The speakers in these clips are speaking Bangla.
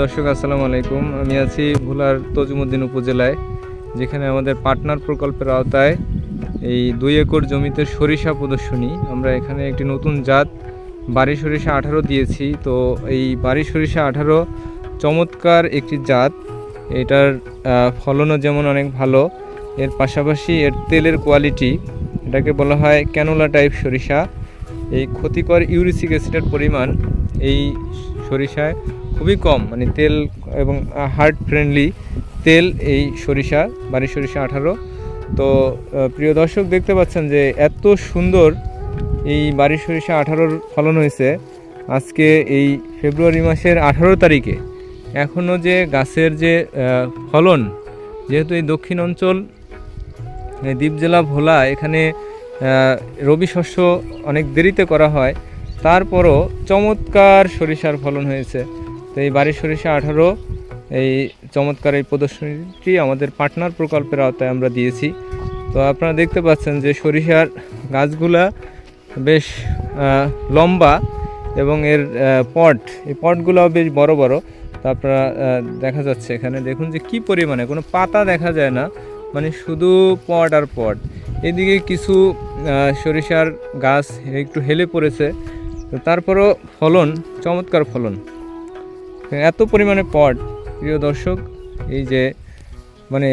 দর্শক, আসসালামু আলাইকুম। আমি আছি ভোলার তজুমুদ্দিন উপজেলায়, যেখানে আমাদের পার্টনার প্রকল্পের আওতায় এই দুই একর জমিতে সরিষা প্রদর্শনী। আমরা এখানে একটি নতুন জাত বাড়ি সরিষা আঠারো দিয়েছি। তো এই বাড়ি সরিষা আঠারো চমৎকার একটি জাত। এটার ফলনও যেমন অনেক ভালো, এর পাশাপাশি এর তেলের কোয়ালিটি, এটাকে বলা হয় ক্যানোলা টাইপ সরিষা। এই ক্ষতিকর ইউরিসিক অ্যাসিডের পরিমাণ এই সরিষায় খুবই কম মানে তেল এবং হার্ট ফ্রেন্ডলি তেল এই সরিষা বাড়ি সরিষা আঠারো। তো প্রিয় দর্শক দেখতে পাচ্ছেন যে এত সুন্দর এই বাড়ি সরিষা আঠারোর ফলন হয়েছে। আজকে এই ফেব্রুয়ারি মাসের আঠারো তারিখে। এখনও যে গাছের যে ফলন, যেহেতু এই দক্ষিণ অঞ্চল দ্বীপ জেলা ভোলা, এখানে রবি শস্য অনেক দেরিতে করা হয়। তারপরও চমৎকার সরিষার ফলন হয়েছে। তো এই বাড়ির সরিষা আঠারো, এই চমৎকার এই প্রদর্শনীটি আমাদের পার্টনার প্রকল্পের আওতায় আমরা দিয়েছি। তো আপনারা দেখতে পাচ্ছেন যে সরিষার গাছগুলা বেশ লম্বা এবং এর পট, এই পটগুলোও বেশ বড় বড়। তো আপনারা দেখা যাচ্ছে এখানে দেখুন যে কি পরিমাণে, কোনো পাতা দেখা যায় না মানে শুধু পট আর পট। এদিকে কিছু সরিষার গাছ একটু হেলে পড়েছে। তো তারপরও ফলন, চমৎকার ফলন। এত পরিমাণে পট। প্রিয় দর্শক, এই যে মানে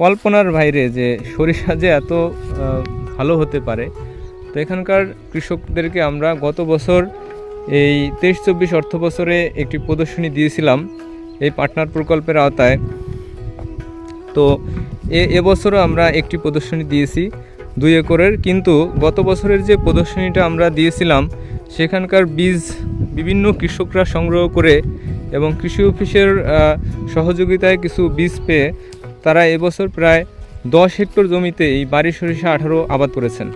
কল্পনার বাইরে যে সরিষা যে এত ভালো হতে পারে, তো এখানকার কৃষকদেরকে আমরা গত বছর এই তেইশ চব্বিশ অর্থ বছরে একটি প্রদর্শনী দিয়েছিলাম এই পার্টনার প্রকল্পের আওতায়। তো এ এবছরও আমরা একটি প্রদর্শনী দিয়েছি দুই একরের, কিন্তু গত বছরের যে প্রদর্শনীটা আমরা দিয়েছিলাম, সেখানকার বীজ বিভিন্ন কৃষকরা সংগ্রহ করে এবং কৃষি অফিসের সহযোগিতায় কিছু বীজ পেয়ে তারা এবছর প্রায় দশ হেক্টর জমিতে এই বাড়ি সরিষা আঠারো আবাদ করেছেন।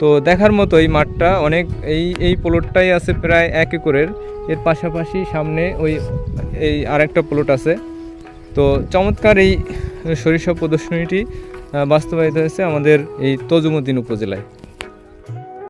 তো দেখার মতো এই মাঠটা অনেক, এই এই প্লটটাই আছে প্রায় এক একরের। এর পাশাপাশি সামনে ওই, এই আরেকটা প্লট আছে। তো চমৎকার এই সরিষা প্রদর্শনীটি বাস্তবায়িত হয়েছে আমাদের এই তজুমুদ্দিন উপজেলায়।